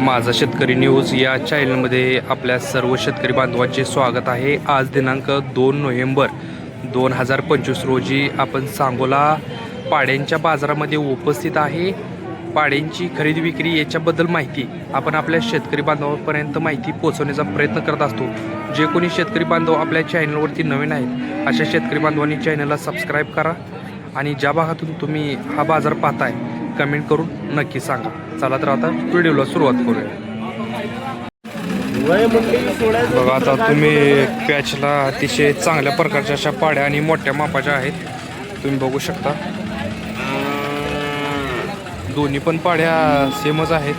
माझा शेतकरी न्यूज या चॅनलमध्ये आपल्या सर्व शेतकरी बांधवांचे स्वागत आहे. आज दिनांक दोन नोव्हेंबर दोन हजार पंचवीस रोजी आपण सांगोला पाड्यांच्या बाजारामध्ये उपस्थित आहे. पाड्यांची खरेदी विक्री याच्याबद्दल माहिती आपण आपल्या शेतकरी बांधवापर्यंत माहिती पोहोचवण्याचा प्रयत्न करत असतो. जे कोणी शेतकरी बांधव आपल्या चॅनलवरती नवीन आहेत अशा शेतकरी बांधवांनी चॅनलला सबस्क्राईब करा आणि ज्या भागातून तुम्ही हा बाजार पाहताय कमेंट करून नक्की सांगा. चला तर आता व्हिडिओला सुरुवात करूया. बघा आता तुम्ही पॅचला अतिशय चांगल्या प्रकारच्या अशा पाड्या आणि मोठ्या मापाच्या आहेत. तुम्ही बघू शकता. दोन्ही पण पाड्या सेमच आहेत.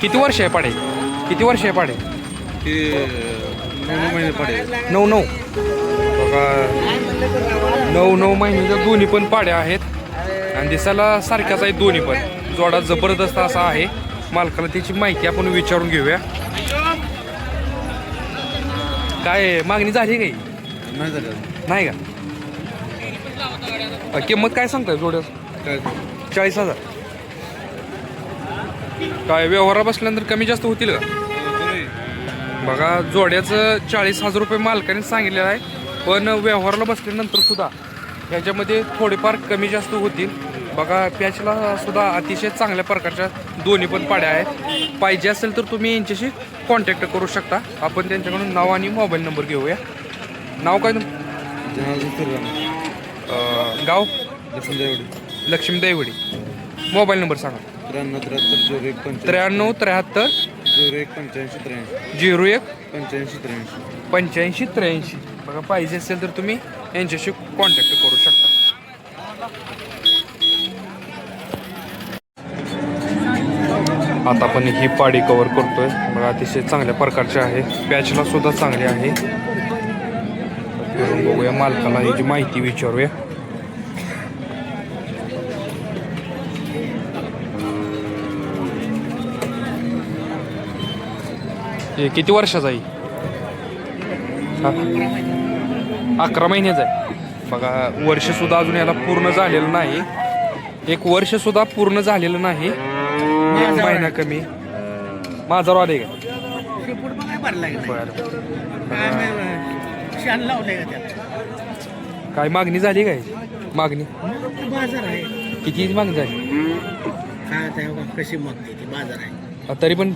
किती वर्ष आहे पाडे? किती वर्ष आहे पाडे. नऊ नऊ. बघा नऊ नऊ महिन्याच्या दोन्ही पण पाड्या आहेत. आणि दिसायला सारख्याच आहेत दोन्ही पण. जोडा जबरदस्त असा आहे. मालकाला त्याची माहिती आपण विचारून घेऊया. काय मागणी झाली काही नाही का? किंमत काय सांगताय जोड्यास काय? चाळीस हजार. काय व्यवहारा बसल्यानंतर कमी जास्त होतील का? बघा जोड्याचं चाळीस हजार रुपये मालकाने सांगितलेलं आहे. पण व्यवहाराला बसल्यानंतर सुद्धा ह्याच्यामध्ये थोडेफार कमी जास्त होतील. बघा पॅचला सुद्धा अतिशय चांगल्या प्रकारच्या दोन्ही पण पाड्या आहेत. पाहिजे असेल तर तुम्ही यांच्याशी कॉन्टॅक्ट करू शकता. आपण त्यांच्याकडून नाव आणि मोबाईल नंबर घेऊया. नाव काय गाव? लक्ष्मी दैवडी. मोबाईल नंबर सांगा. त्र्याण्णव त्र्याहत्तर झिरो एक पंच्याऐंशी. त्र्याण्णव त्र्याहत्तर झिरो एक पंच्याऐंशी त्र्याऐंशी. झिरो एक पंच्याऐंशी त्र्याऐंशी. पंच्याऐंशी त्र्याऐंशी. बघा पाहिजे असेल तर तुम्ही यांच्याशी कॉन्टॅक्ट करू शकता. आता आपण ही पाडी कवर करतोय. बघा अतिशय चांगल्या प्रकारचे आहे. पॅचला सुद्धा चांगली आहे. फिरून बघूया मालकाला याची माहिती विचारूया. हे किती वर्षाचा आहे? अकरा महिन्याचा आहे. बघा वर्ष सुद्धा अजून याला पूर्ण झालेलं नाही. एक वर्ष सुद्धा पूर्ण झालेलं नाही. एक महिना कमी. माझा आले का? बरं काय मागणी झाली काय? मागणी? किती मागणी झाली? कशी मागते बाजार आहे. तरी पण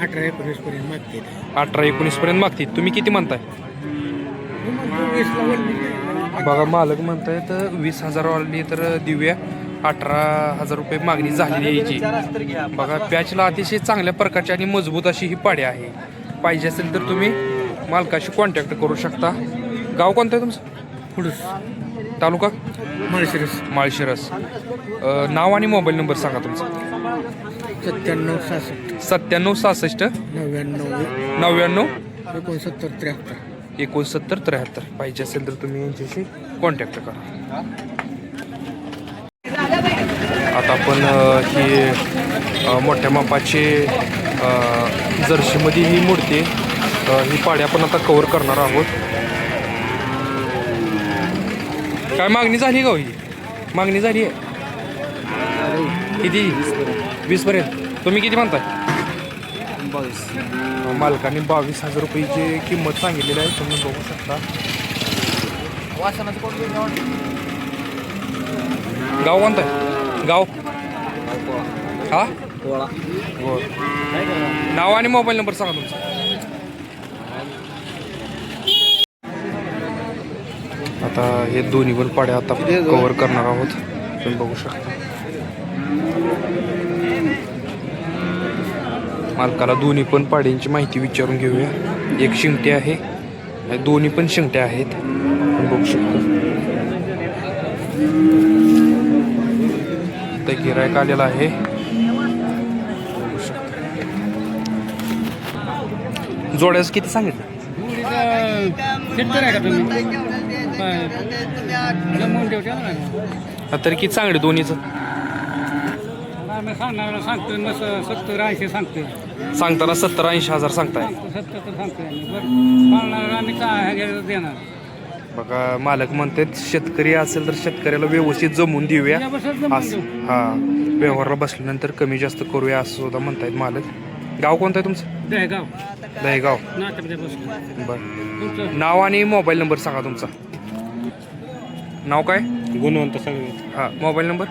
अठरा एकोणीस पर्यंत मागते अठरा एकोणीस पर्यंत मागते. तुम्ही किती म्हणताय? बघा मालक म्हणताय तर वीस हजार वाली तर देऊया. अठरा हजार रुपये मागणी झालेली आहे याची. बघा पॅचला अतिशय चांगल्या प्रकारची आणि मजबूत अशी ही पाडी आहे. पाहिजे असेल तर तुम्ही मालकाशी कॉन्टॅक्ट करू शकता. गाव कोणतं आहे तुमचं? खुडूस. तालुका? माळशिरस. माळशिरस. नाव आणि मोबाईल नंबर सांगा तुमचा. सत्त्याण्णव सहासष्ट. सत्त्याण्णव सहासष्ट. नव्याण्णव. नव्याण्णव. एकोणसत्तर त्र्याहत्तर. एकोणसत्तर त्र्याहत्तर. पाहिजे असेल तर तुम्ही यांच्याशी कॉन्टॅक्ट करा. आता आपण ही मोठ्या मापाची जर्शीमध्ये ही मूर्ती ही पाडी आपण आता कव्हर करणार आहोत. काय मागणी झाली का हो ही? मागणी झाली आहे? किती? वीसपर्यंत. तुम्ही किती म्हणताय? बावीस मालकाने बावीस हजार रुपयाची किंमत सांगितलेली आहे. तुम्ही बघू शकता. गाव कोणतं? आहे गाव? हा. नाव आणि मोबाईल नंबर सांगा तुमचा. आता हे दोन्ही पण पाड्या आता कव्हर करणार आहोत. तुम्ही बघू शकता. मालकाला दोन्ही पण पाड्यांची माहिती विचारून घेऊया. एक शिंगटे आहे दोन्ही पण शिंगट्या आहेत. बघू शकतो. तर गिरायक आलेला आहे. जोड्यास किती सांगितलं? शेतकरी तरी किती चांगले दोन्हीचं? आम्ही सांगणार सांगतो मग सत्तर ऐंशी सांगतो सांगताना सत्तर ऐंशी हजार सांगताय. सत्तर तर सांगतो आम्ही. बरं पाळणार आम्ही काय ह्याच्यात देणार. बघा मालक म्हणतात शेतकरी असेल तर शेतकऱ्याला व्यवस्थित जमून देऊया. असं. हा व्यवहारला बसल्यानंतर कमी जास्त करूया असं सुद्धा म्हणतायत मालक. गाव कोणतं आहे तुमचं? दहेगाव दहेगाव बरं. तुमचं? नाव आणि मोबाईल नंबर सांगा तुमचा. नाव काय? गुणवंत सगळे. हा मोबाईल नंबर?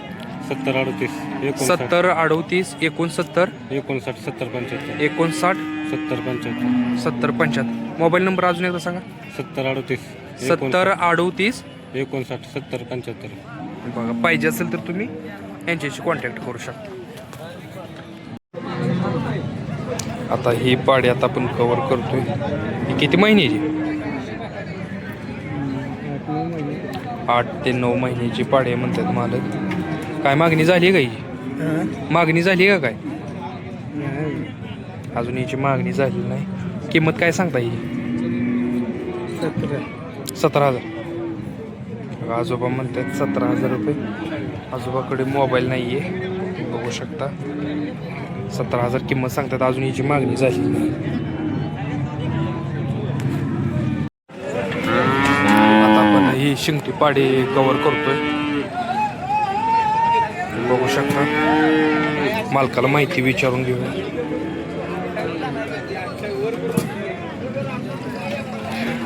सत्तर अडतीस एकोणसाठ. सत्तर अडोतीस एकोणसत्तर. एकोणसाठ सत्तर पंच्याहत्तर. एकोणसाठ. सत्तर पंच्याहत्तर. सत्तर पंच्याहत्तर. मोबाईल नंबर अजून एकदा सांगा. सत्तर अडतीस सत्तर अडोतीस. एकोणसाठ सत्तर पंच्याहत्तर. बघा पाहिजे असेल तर तुम्ही यांच्याशी कॉन्टॅक्ट करू शकता. आता ही पाडी आता आपण कवर करतोय. ही किती महिन्याची आठ ते नऊ महिन्याची पाडी आहे म्हणतात मालक. काय मागणी झाली आहे का हिची मागणी झाली का काय? अजून हिची मागणी झाली नाही. किंमत काय सांगता ही सतरा. हजार. आजोबा म्हणतात सतरा हजार रुपये. आजोबाकडे मोबाईल नाही आहे बघू शकता. सतरा हजार किंमत सांगतात. अजून हिची मागणी झाली नाही. आता आपण ही शिंगटी पाडी कव्हर करतोय बघू शकता मालकाला माहिती विचारून घेऊया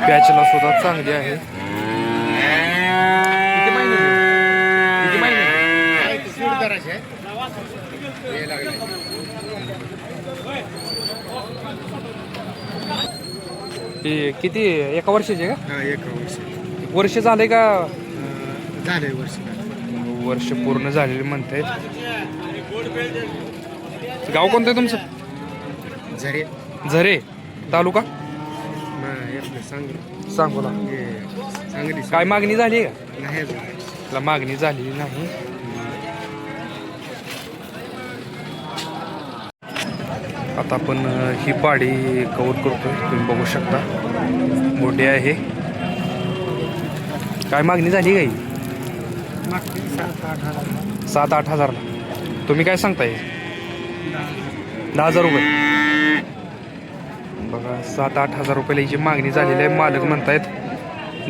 पॅचला सुद्धा चांगली आहे. ते किती एका वर्षाचे का? एक वर्ष. वर्ष झाले का? झाले वर्ष. वर्ष पूर्ण झालेले म्हणतायत. गाव कोणतं आहे तुमचं? झरे. झरे. तालुका? सांग. सांगोला सांगली काय मागणी झाली का? नाही त्याला मागणी झालेली नाही. आता आपण अ, ही पाडी कवर करतोय. तुम्ही बघू शकता. मोठी आहे. काय मागणी झाली काही सात आठ हजारला. तुम्ही काय सांगताय? दहा हजार रुपये. बघा सात आठ हजार रुपयाला हिची मागणी झालेली आहे मालक म्हणतायत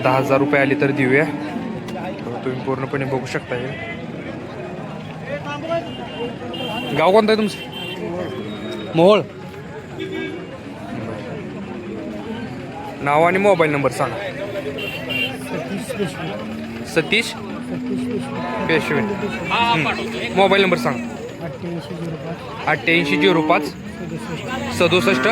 दहा हजार रुपये आले तर देऊया. तुम्ही पूर्णपणे बघू शकता हे गाव कोणतं आहे तुमचं? मोहोळ. नाव आणि मोबाईल नंबर सांगा. सतीश. पेशवे मोबाईल नंबर सांगा. अठ्ठ्याऐंशी झिरो पाच. सदुसष्ट.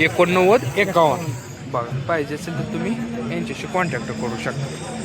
एकोणनव्वद एकावन्न. बघा पाहिजे असेल तर तुम्ही यांच्याशी कॉन्टॅक्ट करू शकता.